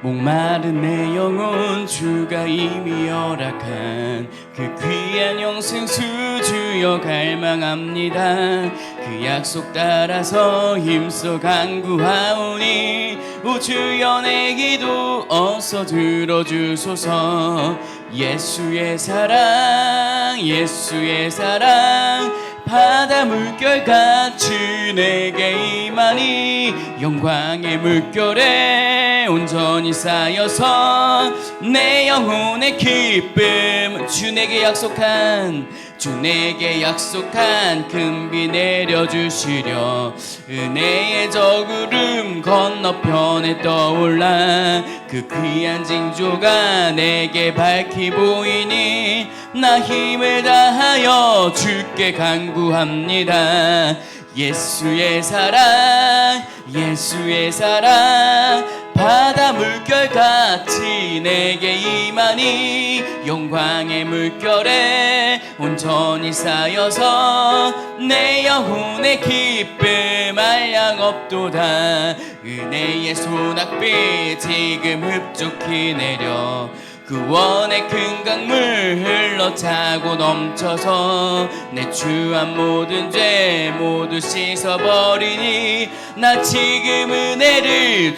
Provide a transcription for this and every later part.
목마른 내 영혼 주가 이미 허락한 그 귀한 영생 수 주여 갈망합니다. 그 약속 따라서 힘써 간구하오니 오 주여 내 기도 어서 들어주소서. 예수의 사랑 예수의 사랑 바다 물결 같이 내게 임하니 영광의 물결에 온전히 쌓여서 내 영혼의 기쁨. 주 내게 약속한 주 내게 약속한 금비 내려주시려. 은혜의 저구름 건너편에 떠올라 그 귀한 징조가 내게 밝히 보이니 나 힘을 다하여 주께 간구합니다 예수의 사랑 예수의 사랑. 바다 물결 같이 내게 임하니 영광의 물결에 온전히 쌓여서 내 영혼의 기쁨 알량 없도다. 은혜의 소낙비 지금 흡족히 내려 구원의 큰 강물 흘러 차고 넘쳐서 내 추한 모든 죄 모두 씻어버리니 나 지금 은혜를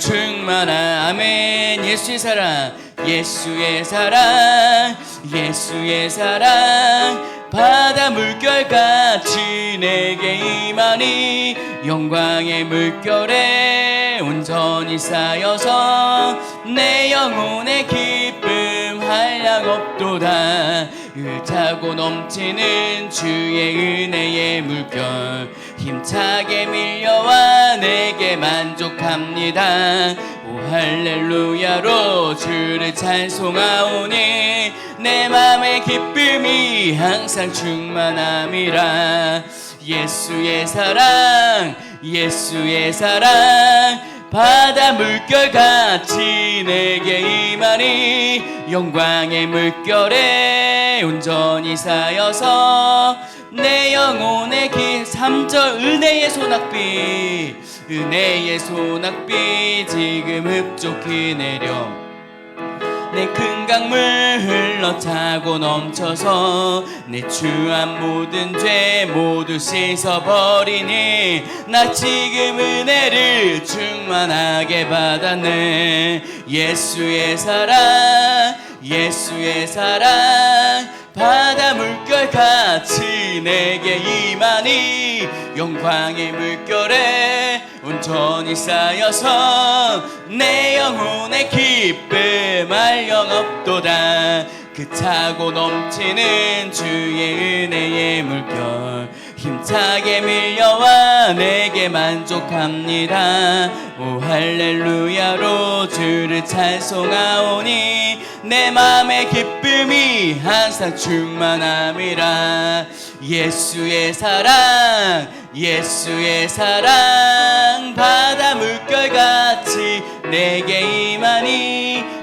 아멘 예수의 사랑 예수의 사랑 예수의 사랑. 바다 물결 같이 내게 임하니 영광의 물결에 온전히 쌓여서 내 영혼의 한량 없도다 으타고 넘치는 주의 은혜의 물결. 힘차게 밀려와 내게 만족합니다. 오 할렐루야로 주를 찬송하오니 내 맘의 기쁨이 항상 충만함이라. 예수의 사랑 예수의 사랑 바다 물결 같이 내게 임하니 영광의 물결에 온전히 쌓여서 내 영혼의 긴 3절 은혜의 소낙비 은혜의 소낙비 지금 흡족히 내려 내 큰 강물 흘러 차고 넘쳐서 내 추한 모든 죄 모두 씻어버리니 나 지금 은혜를 충만하게 받았네. 예수의 사랑 예수의 사랑 바다 물결 같이 내게 임하니 영광의 물결에 온전히 쌓여서 내 영혼의 기쁨 알령 없도다. 그 차고 넘치는 주의 은혜의 물결. 힘차게 밀려와 내게 만족합니다. 오 할렐루야로 주를 찬송하오니 내 맘의 기쁨이 항상 충만함이라. 예수의 사랑 예수의 사랑 바다 물결 같이 내게 임하니